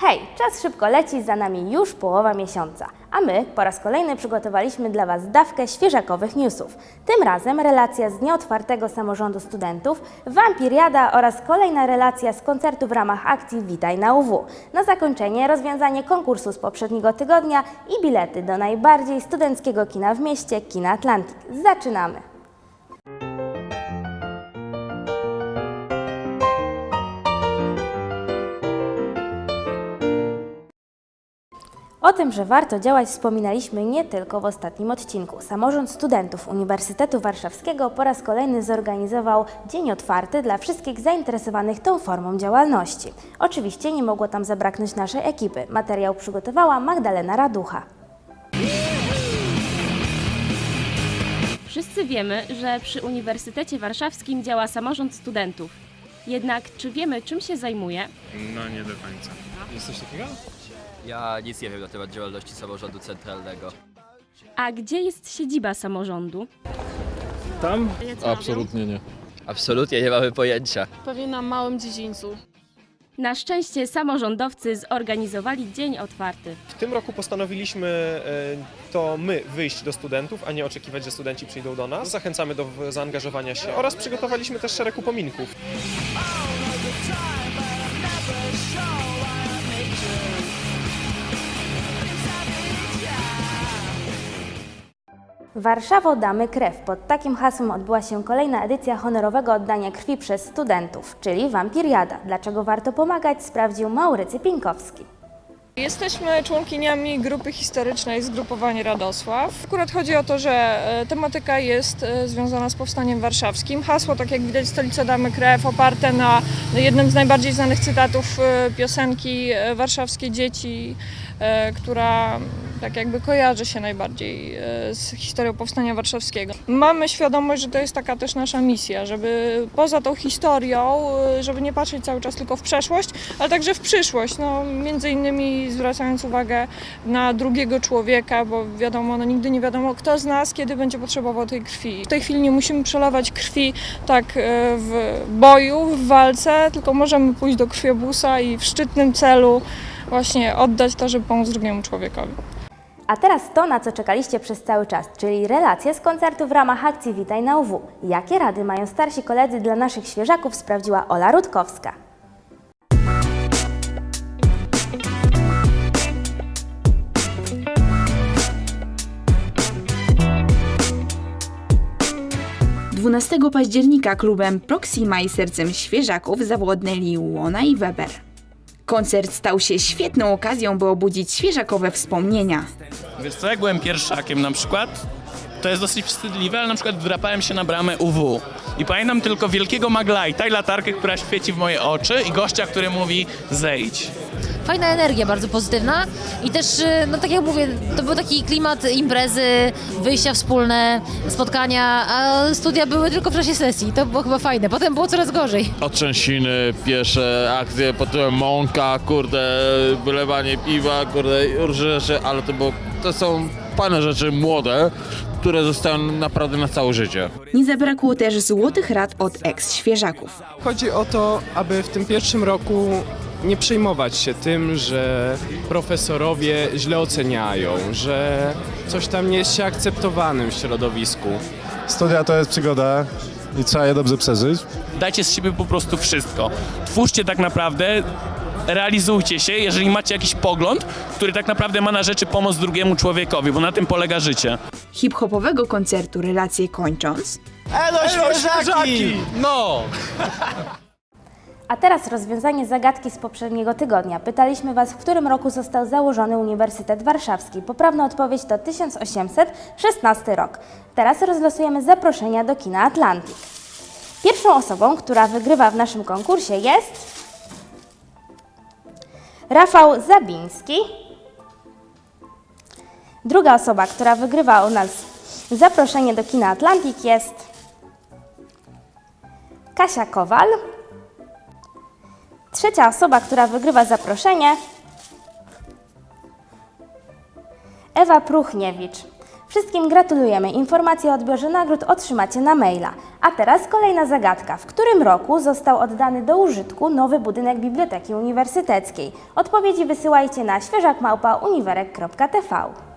Hej, czas szybko leci, za nami już połowa miesiąca, a my po raz kolejny przygotowaliśmy dla Was dawkę świeżakowych newsów. Tym razem relacja z Dnia Otwartego Samorządu Studentów, Wampiriada oraz kolejna relacja z koncertu w ramach akcji Witaj na UW. Na zakończenie rozwiązanie konkursu z poprzedniego tygodnia i bilety do najbardziej studenckiego kina w mieście, Kina Atlantik. Zaczynamy! O tym, że warto działać, wspominaliśmy nie tylko w ostatnim odcinku. Samorząd Studentów Uniwersytetu Warszawskiego po raz kolejny zorganizował Dzień Otwarty dla wszystkich zainteresowanych tą formą działalności. Oczywiście nie mogło tam zabraknąć naszej ekipy. Materiał przygotowała Magdalena Raducha. Wszyscy wiemy, że przy Uniwersytecie Warszawskim działa samorząd studentów. Jednak czy wiemy, czym się zajmuje? No nie do końca. Jest coś takiego? Ja nic nie wiem na temat działalności samorządu centralnego. A gdzie jest siedziba samorządu? Tam? Absolutnie nie. Absolutnie nie mamy pojęcia. Pewnie na małym dziedzińcu. Na szczęście samorządowcy zorganizowali Dzień Otwarty. W tym roku postanowiliśmy e, to my wyjść do studentów, a nie oczekiwać, że studenci przyjdą do nas. Zachęcamy do zaangażowania się oraz przygotowaliśmy też szereg upominków. Warszawo damy krew. Pod takim hasłem odbyła się kolejna edycja honorowego oddania krwi przez studentów, czyli Wampiriada. Dlaczego warto pomagać, sprawdził Maurycy Pinkowski. Jesteśmy członkiniami grupy historycznej Zgrupowanie Radosław. Akurat chodzi o to, że e, tematyka jest e, związana z powstaniem warszawskim. Hasło, tak jak widać, Stolica Damy Krew, oparte na jednym z najbardziej znanych cytatów e, piosenki warszawskie Dzieci, która tak jakby kojarzy się najbardziej z historią powstania warszawskiego. Mamy świadomość, że to jest taka też nasza misja, żeby poza tą historią, żeby nie patrzeć cały czas tylko w przeszłość, ale także w przyszłość. No, między innymi zwracając uwagę na drugiego człowieka, bo wiadomo, no, nigdy nie wiadomo, kto z nas kiedy będzie potrzebował tej krwi. W tej chwili nie musimy przelewać krwi tak e, w boju, w walce, tylko możemy pójść do krwiobusa i w szczytnym celu właśnie oddać to, żeby pomóc drugiemu człowiekowi. A teraz to, na co czekaliście przez cały czas, czyli relacje z koncertu w ramach akcji Witaj na UW. Jakie rady mają starsi koledzy dla naszych świeżaków, sprawdziła Ola Rutkowska. Dwunastego października klubem Proxima i sercem świeżaków zawodnęli Łona i Weber. Koncert stał się świetną okazją, by obudzić świeżakowe wspomnienia. Wiesz co, jak byłem pierwszakiem na przykład, to jest dosyć wstydliwe, ale na przykład wdrapałem się na bramę UW. I pamiętam tylko wielkiego maglajta i latarkę, która świeci w moje oczy i gościa, który mówi zejdź. fajna energia, bardzo pozytywna i też, y, no tak jak mówię, to był taki klimat imprezy, wyjścia wspólne, spotkania, a studia były tylko w czasie sesji, to było chyba fajne, potem było coraz gorzej. Otrzęsiny, piesze akcje, potem mąka, kurde, wylewanie piwa, kurde, różne rzeczy, ale to, było, to są fajne rzeczy młode, które zostają naprawdę na całe życie. Nie zabrakło też złotych rad od ex-świeżaków. Chodzi o to, aby w tym pierwszym roku nie przejmować się tym, że profesorowie źle oceniają, że coś tam nie jest się akceptowanym w środowisku. Studia to jest przygoda i trzeba je dobrze przeżyć. Dajcie z siebie po prostu wszystko. Twórzcie tak naprawdę, realizujcie się, jeżeli macie jakiś pogląd, który tak naprawdę ma na rzeczy pomóc drugiemu człowiekowi, bo na tym polega życie. Hip-hopowego koncertu relacje kończąc, No! A teraz rozwiązanie zagadki z poprzedniego tygodnia. Pytaliśmy Was, w którym roku został założony Uniwersytet Warszawski. Poprawna odpowiedź to 1816 rok. Teraz rozlosujemy zaproszenia do kina Atlantik. Pierwszą osobą, która wygrywa w naszym konkursie jest Rafał Zabiński. Druga osoba, która wygrywa u nas zaproszenie do kina Atlantik jest Kasia Kowal. Trzecia osoba, która wygrywa zaproszenie Ewa Pruchniewicz. Wszystkim gratulujemy. Informacje o odbiorze nagród otrzymacie na maila. A teraz kolejna zagadka. W którym roku został oddany do użytku nowy budynek Biblioteki Uniwersyteckiej? Odpowiedzi wysyłajcie na świeżakmałpa uniwerek.tv.